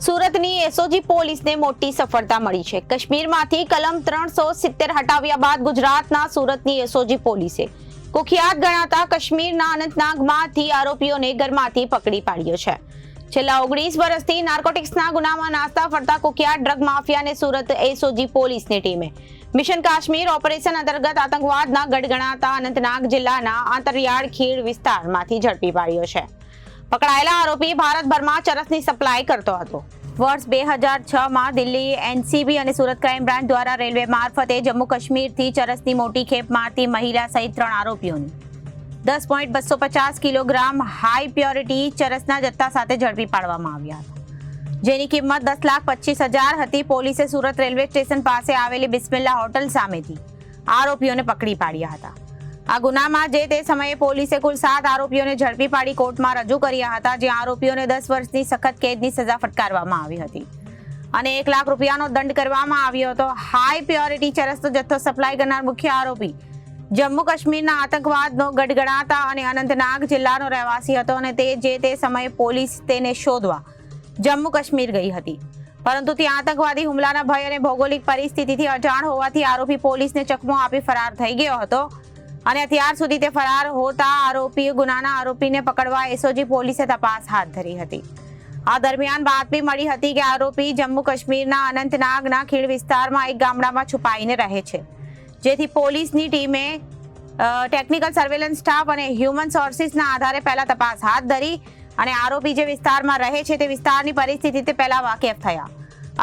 સુરતની એસઓજી પોલીસને મોટી સફળતા મળી છે. કાશ્મીરમાંથી કલમ ત્રણસો સિત્તેર હટાવ્યા બાદ ગુજરાતના સુરતની એસઓજી પોલીસે કુખ્યાત ગણાતા કાશ્મીરના અનંતનાગમાંથી આરોપીઓને ઘરમાંથી પકડી પાડ્યો છે. છેલ્લા ઓગણીસ વર્ષથી નાર્કોટિક્સના ગુનામાં નાસ્તા ફરતા કુખ્યાત ડ્રગ માફિયાને સુરત એસઓજી પોલીસની ટીમે મિશન કાશ્મીર ઓપરેશન અંતર્ગત આતંકવાદના ગઢ ગણાતા અનંતનાગ જિલ્લાના આંતરિયાળ ખીણ વિસ્તારમાંથી ઝડપી પાડ્યો છે. પકડાયેલા આરોપી ભારતભરમાં ચરસની સપ્લાય કરતો હતો. વર્ષ બે હજાર છ માં દિલ્હી એનસીબી અને સુરત ક્રાઇમ બ્રાન્ચ દ્વારા રેલવે મારફતે જમ્મુ કાશ્મીરથી ચરસની મોટી ખેપ મારતી મહિલા સહિત ત્રણ આરોપીઓની. દસ પોઈન્ટ બસો પચાસ કિલોગ્રામ હાઈ પ્યોરિટી ચરસના જથ્થા સાથે ઝડપી પાડવામાં આવ્યા હતા. જેની કિંમત દસ લાખ પચીસ હજાર હતી. પોલીસે સુરત રેલવે સ્ટેશન પાસે આવેલી બિસ્મિલ્લા હોટલ સામેથી આરોપીઓને પકડી પાડ્યા હતા. આ ગુનામાં જે તે સમયે પોલીસે કુલ સાત આરોપીઓને ઝડપી પાડી કોર્ટમાં રજૂ કર્યા હતા જ્યાં આરોપીઓને દસ વર્ષની સખત કેદની સજા ફટકારવામાં આવી હતી. અને એક લાખ રૂપિયાનો દંડ કરવામાં આવ્યો હતો. હાઈ પ્યોરિટી ચરસનો જથ્થો સપ્લાય કરનાર મુખ્ય આરોપી જમ્મુ કાશ્મીરના આતંકવાદનો ગડગડાતા અને અનંતનાગ જિલ્લાનો રહેવાસી હતો અને તે જે તે સમયે પોલીસ તેને શોધવા જમ્મુ કાશ્મીર ગઈ હતી. પરંતુ ત્યાં આતંકવાદી હુમલાના ભય અને ભૌગોલિક પરિસ્થિતિથી અજાણ હોવાથી આરોપી પોલીસને ચકમો આપી ફરાર થઈ ગયો હતો. અને અત્યાર સુધી તે ફરાર હોતા આરોપીએ ગુનાના આરોપીને પકડવા એસઓજી પોલીસે તપાસ હાથ ધરી હતી. આ દરમિયાન બાતમી મળી હતી કે આરોપી જમ્મુ કાશ્મીરના અનંતનાગના ખીણ વિસ્તારમાં એક ગામડામાં છુપાઈને રહે છે. જેથી પોલીસની ટીમે ટેકનિકલ સર્વેલન્સ સ્ટાફ અને હ્યુમન સોર્સિસના આધારે પહેલા તપાસ હાથ ધરી અને આરોપી જે વિસ્તારમાં રહે છે તે વિસ્તારની પરિસ્થિતિથી પહેલા વાકેફ થયા.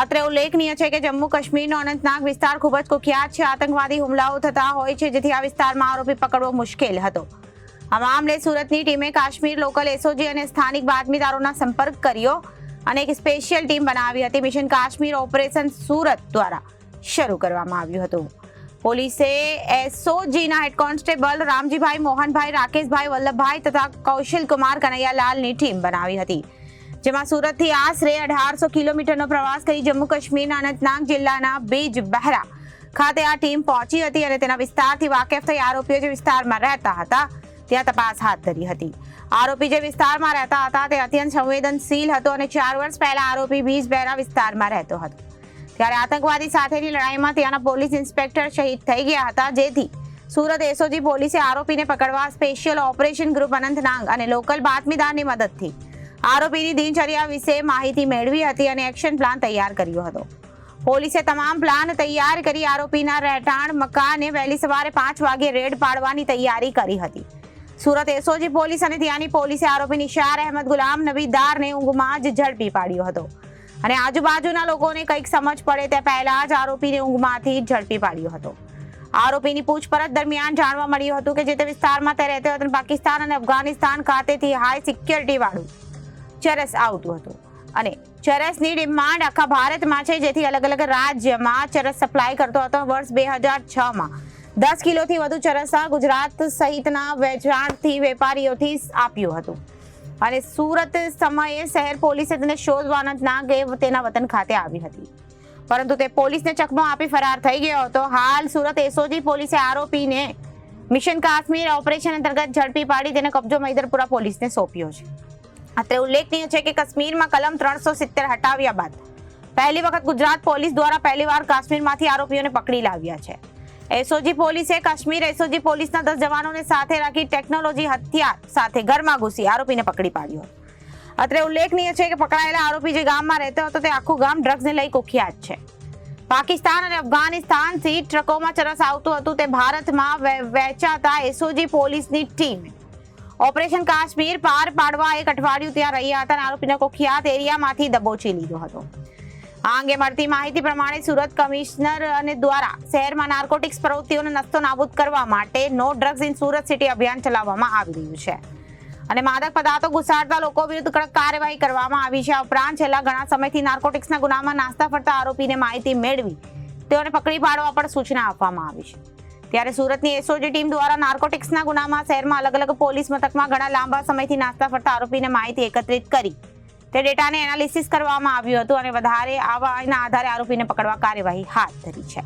અત્રે ઉલ્લેખનીય છે કે જમ્મુ કાશ્મીરનો અનંતનાગ વિસ્તાર ખૂબ જ કુખ્યાત છે. આતંકવાદી હુમલાઓ થતા હોય છે, જેથી આ વિસ્તારમાં આરોપી પકડવો મુશ્કેલ હતો. આ મામલે સુરતની ટીમે કાશ્મીર લોકલ એસઓજી અને સ્થાનિક બાતમીદારોના સંપર્ક કર્યો અને એક સ્પેશિયલ ટીમ બનાવી હતી. મિશન કાશ્મીર ઓપરેશન સુરત દ્વારા શરૂ કરવામાં આવ્યું હતું. પોલીસે એસઓજીના હેડ કોન્સ્ટેબલ રામજીભાઈ મોહનભાઈ, રાકેશભાઈ વલ્લભભાઈ તથા કૌશલ કુમાર કનૈયાલાલની ટીમ બનાવી હતી. જેમાં સુરતથી આશરે અઢારસો કિલોમીટરનો પ્રવાસ કરી જમ્મુ કાશ્મીરના અનંતનાગ જિલ્લાના બીજ બહેરા ખાતે આ ટીમ પહોંચી હતી અને તેના વિસ્તારથી વાકેફ થઈ આરોપીઓ જે વિસ્તારમાં રહેતા હતા, ત્યાં તપાસ હાથ ધરી હતી. આરોપી જે વિસ્તારમાં રહેતા હતા, તે અત્યંત સંવેદનશીલ હતો અને ચાર વર્ષ પહેલા આરોપી બીજ બહેરા વિસ્તારમાં રહેતો હતો. ત્યારે આતંકવાદી સાથેની લડાઈમાં ત્યાંના પોલીસ ઇન્સ્પેક્ટર શહીદ થઈ ગયા હતા, જેથી સુરત એસઓજી પોલીસે આરોપીને પકડવા સ્પેશિયલ ઓપરેશન ગ્રુપ અનંતનાગ અને લોકલ બાતમીદારની મદદથી આરોપીની દિનચર્યા વિશે માહિતી મેળવી હતી અને એક્શન પ્લાન તૈયાર કર્યો હતો. પોલીસે તમામ પ્લાન તૈયાર કરી આરોપીના રહેઠાણ મકાને વહેલી સવારે પાંચ વાગે રેડ પાડવાની તૈયારી કરી હતી. સુરત એસઓજી પોલીસ અને ત્યાંની પોલીસે આરોપી નિશાર અહેમદ ગુલામ નબી દારને ઊંઘમાં જ ઝડપી પાડ્યો હતો. અને આજુબાજુના લોકોને કંઈક સમજ પડે તે પહેલા જ આરોપીને ઊંઘમાંથી ઝડપી પાડ્યો હતો. આરોપીની પૂછપરછ દરમિયાન જાણવા મળ્યું હતું કે જે તે વિસ્તારમાં તે રહેતો હતો પાકિસ્તાન અને અફઘાનિસ્તાન ખાતેથી હાઈ સિક્યોરિટી વાળું ચરસ આવતું હતું. અને ચરસની ડિમાન્ડ આખા ભારતમાં છે, જેથી અલગ અલગ રાજ્યમાં ચરસ સપ્લાય કરતો હતો વર્ષ બે હજાર છમાં. દસ કિલોથી વધુ ચરસ ગુજરાત સહિતના વેચાણથી વેપારીઓથી આપ્યું હતું. અને સુરત સમયે શહેર પોલીસે તેને શોધવા ના ગઈ તેના વતન ખાતે આવી હતી. પરંતુ તે પોલીસને ચકમો આપી ફરાર થઈ ગયો હતો. હાલ સુરત એસઓજી પોલીસે આરોપીને મિશન કાશ્મીર ઓપરેશન અંતર્ગત ઝડપી પાડી તેને કબજો મૈદરપુરા પોલીસને સોંપ્યો છે. અત્રે ઉલ્લેખનીય છે કે કાશ્મીરમાં કલમ ત્રણસો સિત્તેર હટાવ્યા બાદ પહેલી વખત ગુજરાત પોલીસ દ્વારા પહેલીવાર કાશ્મીરમાંથી આરોપીઓને પકડી લાવ્યા છે. એસઓજી પોલીસે કાશ્મીર એસઓજી પોલીસના દસ જવાનોને સાથે રાખી ટેકનોલોજી હથિયાર સાથે ઘરમાં ઘૂસી આરોપીને પકડી પાડ્યો. અત્રે ઉલ્લેખનીય છે કે પકડાયેલા આરોપી જે ગામમાં રહેતો હતો તે આખું ગામ ડ્રગ્સને લઈ કુખ્યાત છે. પાકિસ્તાન અને અફઘાનિસ્તાનથી ટ્રકોમાં ચરસ આવતું હતું તે ભારતમાં વે- વેચાતા એસઓજી પોલીસની ટીમ ઓપરેશન કાશ્મીર પાર પાડવા એક અઠવાડિયું ત્યાં રહ્યા હતા અને આરોપીને કુખ્યાત એરિયામાંથી દબોચી લીધો હતો. આ અંગે મળતી માહિતી પ્રમાણે સુરત કમિશનર અને દ્વારા શહેરમાં નાર્કોટિક્સ પ્રવૃત્તિઓનો નસ્તો નાબૂદ કરવા માટે no drugs in Surat city અભિયાન ચલાવવામાં આવી રહ્યું છે. અને માદક પદાર્થો ઘુસાડતા લોકો વિરુદ્ધ કડક કાર્યવાહી કરવામાં આવી છે. આ ઉપરાંત છેલ્લા ઘણા સમયથી નાર્કોટિક્સના ગુનામાં નાસ્તા ફરતા આરોપીને માહિતી મેળવી તેઓને પકડી પાડવા પણ સૂચના આપવામાં આવી છે. ત્યારે સુરતની એસઓજી ટીમ દ્વારા નાર્કોટિક્સના ગુનામાં શહેરમાં અલગ અલગ પોલીસ મથકમાં ઘણા લાંબા સમયથી નાસ્તા ફરતા આરોપીને માહિતી એકત્રિત કરી. તે ડેટાને એનાલિસિસ કરવામાં આવ્યું હતું અને વધારે આવાના આધારે આરોપીને પકડવા કાર્યવાહી હાથ ધરી છે.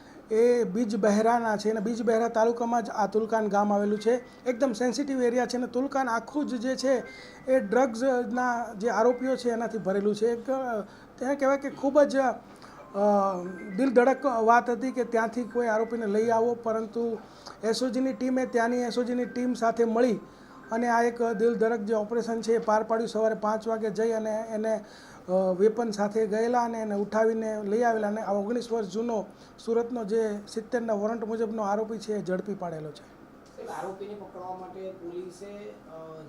એ બીજ બહેરાના છે અને બીજ બહેરા તાલુકામાં જ આ તુલકાન ગામ આવેલું છે. એકદમ સેન્સિટિવ એરિયા છે અને તુલકાન આખું જ જે છે એ ડ્રગ્સના જે આરોપીઓ છે એનાથી ભરેલું છે. એક તેને કહેવાય કે ખૂબ જ દિલ ધડક વાત હતી કે ત્યાંથી કોઈ આરોપીને લઈ આવો, પરંતુ એસઓજીની ટીમે ત્યાંની એસઓજીની ટીમ સાથે મળી અને આ એક દિલ ધડક જે ઓપરેશન છે એ પાર પાડ્યું. સવારે પાંચ વાગે જઈ અને એને વેપન સાથે ગયેલા અને એને ઉઠાવીને લઈ આવેલા અને આ ઓગણીસ વર્ષ જૂનો સુરતનો જે સિત્તેરના વોરંટ મુજબનો આરોપી છે એ ઝડપી પાડેલો છે. આરોપીને પકડવા માટે પોલીસે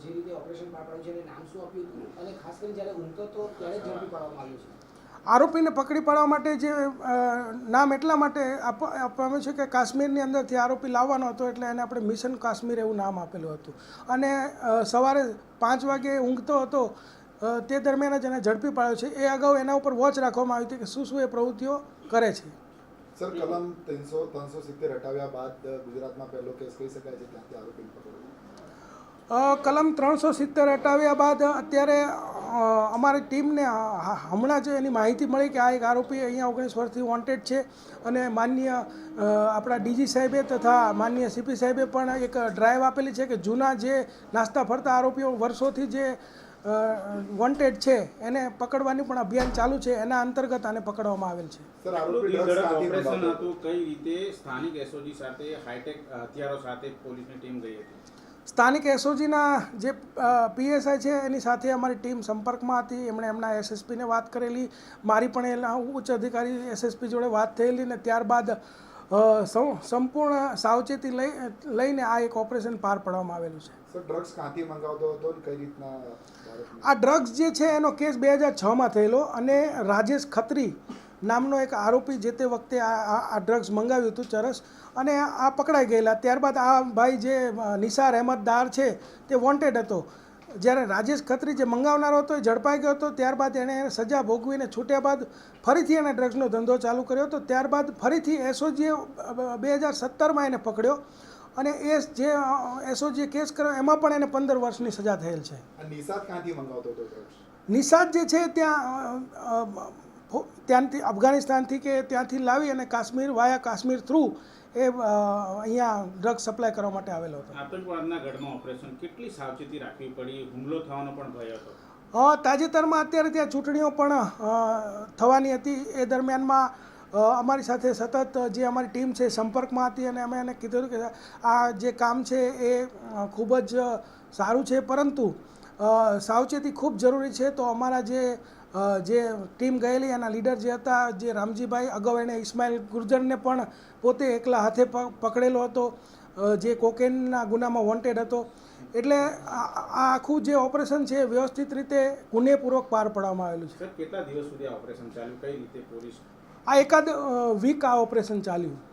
જે રીતે ઓપરેશન પાર પાડ્યું છે એને નામ શું આપ્યું હતું? અને ખાસ કરીને જ્યારે ઊંઘતો તો ત્યારે ઝડપી પાડવામાં આવ્યું છે. આરોપીને પકડી પાડવા માટે જે નામ એટલા માટે આપ- આપવામાં છે કે કાશ્મીરની અંદરથી આરોપી લાવવાનો હતો એટલે એને આપણે મિશન કાશ્મીર એવું નામ આપેલું હતું. અને સવારે પાંચ વાગે ઊંઘતો હતો તે દરમિયાન જ એને ઝડપી પાડ્યો છે. એ અગાઉ એના ઉપર વોચ રાખવામાં આવી હતી કે શું શું એ પ્રવૃત્તિઓ કરે છે. સર કલમ ત્રણસો ત્રણસો સિત્તેર હટાવ્યા બાદ ગુજરાતમાં પહેલો કેસ કહી શકાય છે ત્યાંથી આરોપી કલમ ત્રણસો સિત્તેર હટાવ્યા બાદ અત્યારે અમારી ટીમને હમણાં જ એની માહિતી મળી કે આ એક આરોપી અહીંયા ઓગણીસ વર્ષથી વોન્ટેડ છે અને માનનીય આપણા ડીજી સાહેબે તથા માન્ય સીપી સાહેબે પણ એક ડ્રાઈવ આપેલી છે કે જૂના જે નાસ્તા ફરતા આરોપીઓ વર્ષોથી જે વોન્ટેડ છે એને પકડવાની પણ અભિયાન ચાલુ છે એના અંતર્ગત આને પકડવામાં આવેલ છે. સર આરોપી ડ્રગ્સ ઓપરેશન હતું કઈ રીતે સ્થાનિક એસઓજી સાથે હાઈટેક હથિયારો સાથે પોલીસની ટીમ ગઈ હતી? સ્થાનિક એસઓજીના જે પીએસઆઈ છે એની સાથે અમારી ટીમ સંપર્કમાં હતી એમણે એમના એસએસપીને વાત કરેલી. મારી પણ એના ઉચ્ચ અધિકારી એસએસપી જોડે વાત થયેલી ને ત્યારબાદ સંપૂર્ણ સાવચેતી લઈ લઈને આ એક ઓપરેશન પાર પાડવામાં આવેલું છે. ડ્રગ્સ ક્યાંથી મંગાવતો હતો કઈ રીતના આ ડ્રગ્સ જે છે એનો કેસ બે હજાર છમાં થયેલો અને રાજેશ ખત્રી નામનો એક આરોપી જે તે વખતે આ ડ્રગ્સ મંગાવ્યું હતું ચરસ અને આ પકડાઈ ગયેલા. ત્યારબાદ આ ભાઈ જે નિશાર નિસાર અહેમદ દાર છે તે વોન્ટેડ હતો. જ્યારે રાજેશ ખત્રી જે મંગાવનારો હતો એ ઝડપાઈ ગયો હતો ત્યારબાદ એણે સજા ભોગવીને છૂટ્યા બાદ ફરીથી એણે ડ્રગ્સનો ધંધો ચાલુ કર્યો હતો. ત્યારબાદ ફરીથી એસઓજીએ બે હજાર સત્તરમાં એને પકડ્યો અને એ જે એસઓજીએ કેસ કર્યો એમાં પણ એને પંદર વર્ષની સજા થયેલ છે. નિશાદ નિષાદ જે છે ત્યાં ત્યાંથી અફઘાનિસ્તાનથી કે ત્યાંથી લાવી અને કાશ્મીર વાયા કાશ્મીર થ્રુ એ અહીંયા ડ્રગ સપ્લાય કરવા માટે આવેલો હતો. આતંકવાદના ગઢમાં ઓપરેશન કેટલી સાવચેતી રાખવી પડી? હુમલો થવાનો પણ ભય હતો. તાજેતરમાં અત્યારે ત્યાં ચૂંટણીઓ પણ થવાની હતી. એ દરમિયાનમાં અમારી સાથે સતત જે અમારી ટીમ છે સંપર્કમાં હતી અને અમે એને કીધું કે આ જે કામ છે એ ખૂબ જ સારું છે. પરંતુ સાવચેતી ખૂબ જરૂરી છે. તો અમારા જે જે ટીમ ગયેલી એના લીડર જે હતા જે રામજીભાઈ અગાઉ એણે ઇસ્માઇલ ગુર્જરને પણ પોતે એકલા હાથે પકડેલો હતો જે કોકેનના ગુનામાં વોન્ટેડ હતો. એટલે આ આખું જે ઓપરેશન છે વ્યવસ્થિત રીતે ગુનેપૂર્વક પાર પાડવામાં આવેલું છે. કેટલા દિવસ સુધી આ ઓપરેશન ચાલ્યું? કઈ રીતે પોલીસ આ એકાદ વીક આ ઓપરેશન ચાલ્યું.